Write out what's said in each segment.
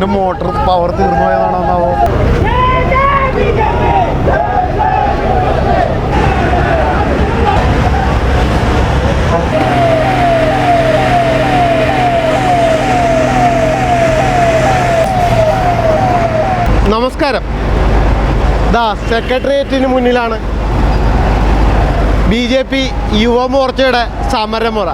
കേരളത്തിന്റെ motor power തീർന്നു പോയതാണോ നമസ്കാരം. ദാ സെക്രട്ടേറിയറ്റിന് മുന്നിലാണ് ബി ജെ പി യുവമോർച്ചയുടെ സമരമുറ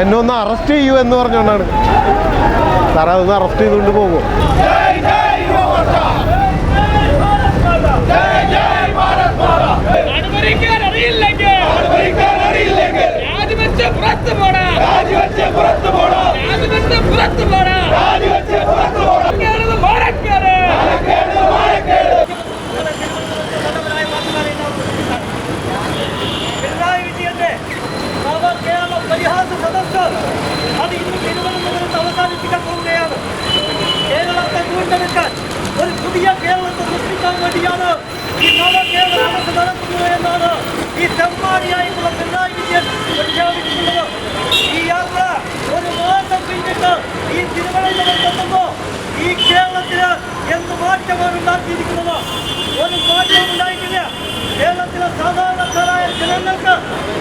എന്നെ ഒന്ന് അറസ്റ്റ് ചെയ്യൂ എന്ന് പറഞ്ഞുകൊണ്ടാണ്. സാറേ അതൊന്ന് അറസ്റ്റ് ചെയ്തുകൊണ്ട് പോകുമോ തെമ്മാടിയായിട്ടുള്ള പിണറായി വിജയൻ പ്രഖ്യാപിച്ചിട്ടുള്ളത് ഈ യാത്ര ഒരു മാസം പിന്നിട്ട് ഈ തിരുവനന്തപുരത്തെത്തുമ്പോ ഈ കേരളത്തിന് എന്ത് മാറ്റമാണ് ഉണ്ടാക്കിയിരിക്കുന്നത് ഒരു മാറ്റവും ഉണ്ടായിട്ടില്ല കേരളത്തിലെ സാധാരണക്കാരായ ജനങ്ങൾക്ക്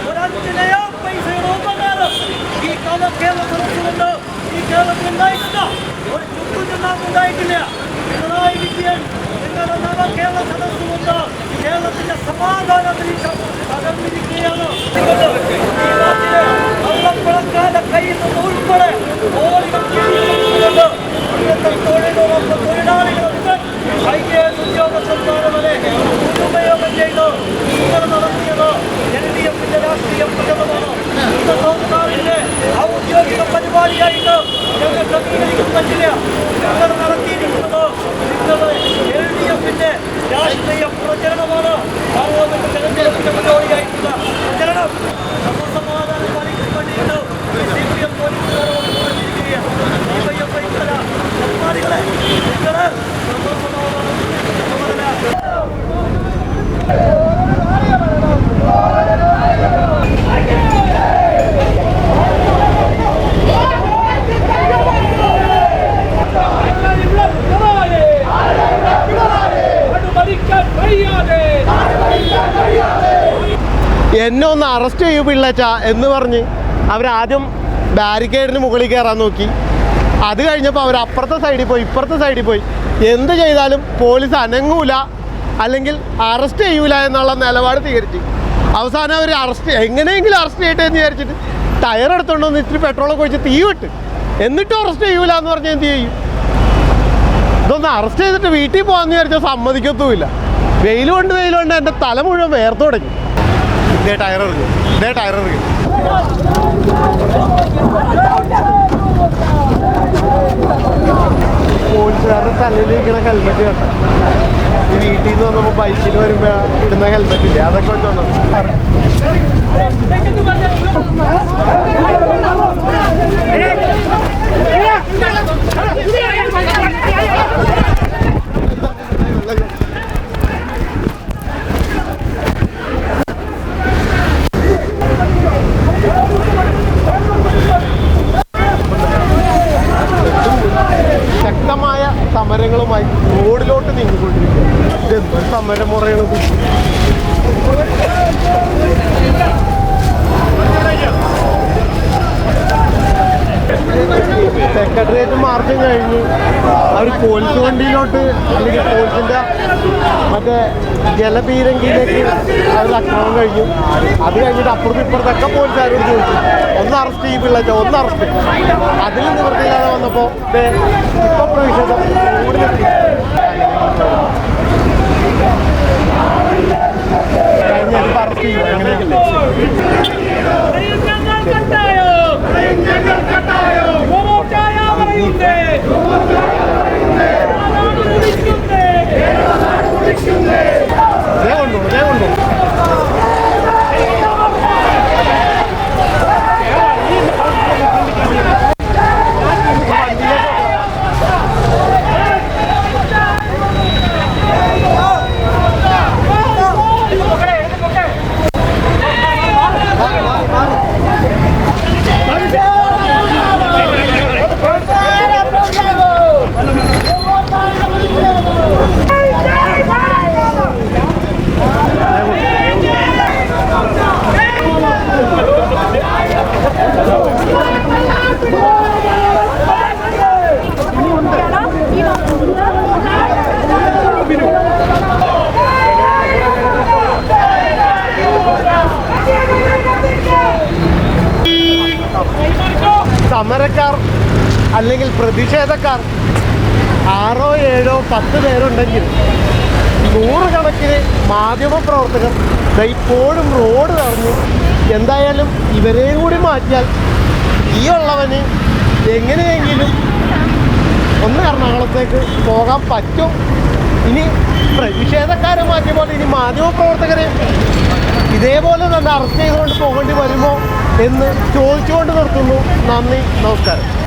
ഒരു അഞ്ച് നയാ പൈസയുടെ ഉപകാരം ഈ കാലം കേരള സദസ്സുകൊണ്ട് ഈ കേരളത്തിൽ ഉണ്ടായിട്ടില്ല ഒരു ചുക്കും ചെന്നാം ഉണ്ടായിട്ടില്ല പിണറായി വിജയൻ നിങ്ങളുടെ നവ കേരള സദസ്സുകൊണ്ട് കേരളത്തിന്റെ സമാധാന അന്തരീക്ഷം തകർന്നിരിക്കുകയാണ് ಾರಿಯಾಯಿತು ಪ್ರತಿನಿಧಿಗಳು ಬಂದಿದೆ ಎಲ್ಲರೂ ನಲವತ್ತೈದು ಎರಡು ಎಫ್ ಇದೆ രാഷ്ട്രീയ പ്രചരണമാണ്. ഇന്ന് തെരഞ്ഞെടുപ്പിന്റെ ഔദ്യോഗിക പരിപാടിയായിട്ട് എന്നെ ഒന്ന് അറസ്റ്റ് ചെയ്യൂ പിള്ളച്ച എന്ന് പറഞ്ഞ് അവരാദ്യം ബാരിക്കേഡിന് മുകളിൽ കയറാൻ നോക്കി. അത് കഴിഞ്ഞപ്പോൾ അവർ അപ്പുറത്തെ സൈഡിൽ പോയി ഇപ്പുറത്തെ സൈഡിൽ പോയി. എന്ത് ചെയ്താലും പോലീസ് അനങ്ങൂല അല്ലെങ്കിൽ അറസ്റ്റ് ചെയ്യൂല എന്നുള്ള നിലപാട് സ്വീകരിച്ചു. അവസാനം അവർ അറസ്റ്റ് എങ്ങനെയെങ്കിലും അറസ്റ്റ് ചെയ്യട്ടെ എന്ന് വിചാരിച്ചിട്ട് ടയർ എടുത്തുകൊണ്ട് വന്ന് ഇത്തിരി പെട്രോളൊക്കെ ഒഴിച്ച് തീ വിട്ട്. എന്നിട്ടും അറസ്റ്റ് ചെയ്യൂല എന്ന് പറഞ്ഞാൽ എന്ത് ചെയ്യും? ഇതൊന്ന് അറസ്റ്റ് ചെയ്തിട്ട് വീട്ടിൽ പോകാമെന്ന് വിചാരിച്ചാൽ സമ്മതിക്കത്തുമില്ല. വെയിൽ കൊണ്ട് കൊണ്ട് എന്റെ തല മുഴുവൻ വേർത്ത് തുടങ്ങി. ടയർ ടയർ പോലീസുകാരുടെ തലയിലിരിക്കണ ഹെൽമെറ്റ് കണ്ട? ഈ വീട്ടിൽ നിന്ന് വന്നപ്പോൾ ബൈക്കിൽ വരുമ്പോൾ ഇടുന്ന ഹെൽമെറ്റ് ഇല്ലേ? അതൊക്കെ വെച്ച് നീങ്ങിക്കൊണ്ടിരിക്കുക ഇതെന്തൊരു സമരമുറയാണിത് സെക്രട്ടേറിയറ്റ് മാർച്ചും കഴിഞ്ഞു. അവർ പോലീസ് വണ്ടിയിലോട്ട് അല്ലെങ്കിൽ പോലീസിന്റെ മറ്റേ ജലപീരങ്കിയിലേക്ക് അവർ അക്രമം കഴിഞ്ഞു. അത് കഴിഞ്ഞിട്ട് അപ്പുറത്തും ഇപ്പുറത്തൊക്കെ പോലീസുകാരോട് ചോദിച്ചു ഒന്ന് അറസ്റ്റ് ചെയ്യും പിള്ളേച്ച ഒന്ന് അറസ്റ്റ് അതിൽ നിവൃത്തിയില്ലാതെ വന്നപ്പോൾ ഇപ്പൊ പ്രതിഷേധം കൂടുതലെത്തി കഴിഞ്ഞ അറസ്റ്റ് ചെയ്യും അങ്ങനെയൊക്കെ ഞങ്ങൾ കട്ടായോ യുവമോർച്ചായ പറയുന്നേ നാട് കുടിക്കുന്നേ ഇതേ കൊണ്ടു ഇതേ കൊണ്ടു അല്ലെങ്കിൽ പ്രതിഷേധക്കാർ ആറോ ഏഴോ പത്ത് പേരുണ്ടെങ്കിൽ നൂറുകണക്കിന് മാധ്യമപ്രവർത്തകർ പ്രവർത്തകർ ഇപ്പോഴും റോഡ് നിറഞ്ഞു എന്തായാലും ഇവരെയും കൂടി മാറ്റിയാൽ ഈ ഉള്ളവന് എങ്ങനെയെങ്കിലും ഒന്ന് എറണാകുളത്തേക്ക് പോകാൻ പറ്റും. ഇനി പ്രതിഷേധക്കാരെ മാറ്റിയപ്പോൾ ഇനി മാധ്യമപ്രവർത്തകരെ ഇതേപോലെ തന്നെ അറസ്റ്റ് ചെയ്തുകൊണ്ട് പോകേണ്ടി വരുമോ? എന്ന് ചോദിച്ചുകൊണ്ട് നിർത്തുന്നു. നന്ദി നമസ്കാരം.